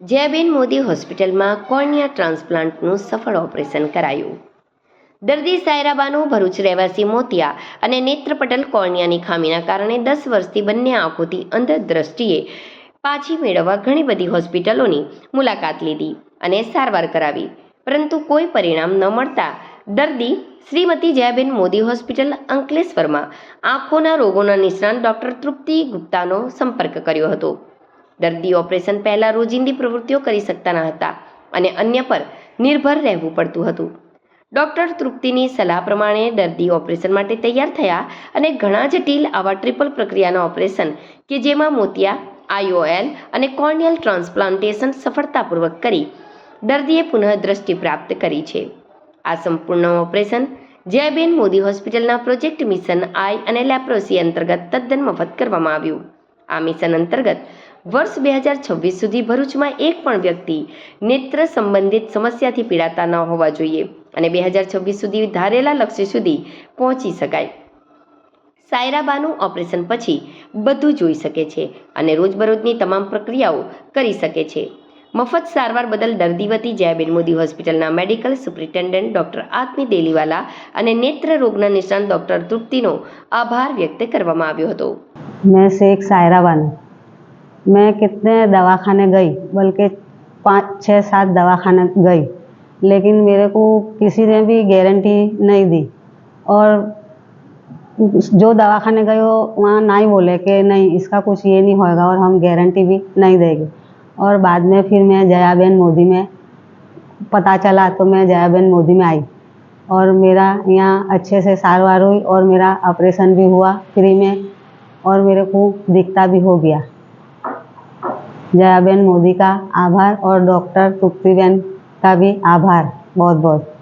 જયાબેન મોદી હોસ્પિટલમાં કોર્નિયા ટ્રાન્સપ્લાન્ટનું સફળ ઓપરેશન કરાયું. દર્દી સાયરાબાનુ ભરૂચ રહેવાસી મોતિયા અને નેત્રપટલ કોર્નિયાની ખામીના કારણે દસ વર્ષથી બંને આંખોથી અંધ દ્રષ્ટિએ પાછી મેળવવા ઘણી બધી હોસ્પિટલોની મુલાકાત લીધી અને સારવાર કરાવી. પરંતુ કોઈ પરિણામ ન મળતા દર્દી શ્રીમતી જયાબેન મોદી હોસ્પિટલ અંકલેશ્વરમાં આંખોના રોગોના નિષ્ણાંત ડૉક્ટર તૃપ્તિ ગુપ્તાનો સંપર્ક કર્યો હતો. દર્દી ઓપરેશન પહેલાં રોજિંદી પ્રવૃત્તિઓ કરી શકતા ન હતા અને અન્ય પર નિર્ભર રહેવું પડતું હતું. ડૉક્ટર તૃપ્તિની સલાહ પ્રમાણે દર્દી ઓપરેશન માટે તૈયાર થયા અને ઘણા જટિલ આવા ટ્રિપલ પ્રક્રિયાના ઓપરેશન કે જેમાં મોતિયા આઈઓએલ અને કોર્નિયલ ટ્રાન્સપ્લાન્ટેશન સફળતાપૂર્વક કરી દર્દીએ પુનઃ દ્રષ્ટિ પ્રાપ્ત કરી છે. આ સંપૂર્ણ ઓપરેશન જયબેન મોદી હોસ્પિટલના પ્રોજેક્ટ મિશન આઈ અને લેપ્રોસી અંતર્ગત તદ્દન મફત કરવામાં આવ્યું. આ મિશન અંતર્ગત વર્ષ બે હજાર છવ્વીસ સુધી ભરૂચમાં એક પણ વ્યક્તિ નેત્ર સંબંધિત સમસ્યાથી પીડાતા ન હોવા જોઈએ અને બે હજાર છવ્વીસ સુધી ધારેલા લક્ષ્ય સુધી પહોંચી શકાય. સાયરાબાનું ઓપરેશન પછી બધું જોઈ શકે છે અને રોજબરોજની તમામ પ્રક્રિયાઓ કરી શકે છે. મફત સારવાર બદલ દર્દી વતી જયાબેન મોદી હોસ્પિટલના medical superintendent doctor Atmi Deliwala અને નેત્ર રોગના નિષ્ણાંત ડોક્ટર તૃપ્તિનો આભાર વ્યક્ત કરવામાં આવ્યો હતો. મેં શેખ સાયરાબાનું मैं कितने दवाखाने गई, बल्कि पाँच छः सात दवाखाने गई। लेकिन मेरे को किसी ने भी गारंटी नहीं दी। और जो दवाखाने गए हो वहाँ ना ही बोले कि नहीं, इसका कुछ ये नहीं होएगा और हम गारंटी भी नहीं देंगे। और बाद में फिर मैं जयाबेन मोदी में पता चला तो मैं जयाबेन मोदी में आई। और मेरा यहाँ अच्छे से सारवार हुई और मेरा ऑपरेशन भी हुआ फ्री में और मेरे को दिखता भी हो गया। जयाबेन मोदी का आभार और डॉक्टर तुप्तीबेन का भी आभार बहुत बहुत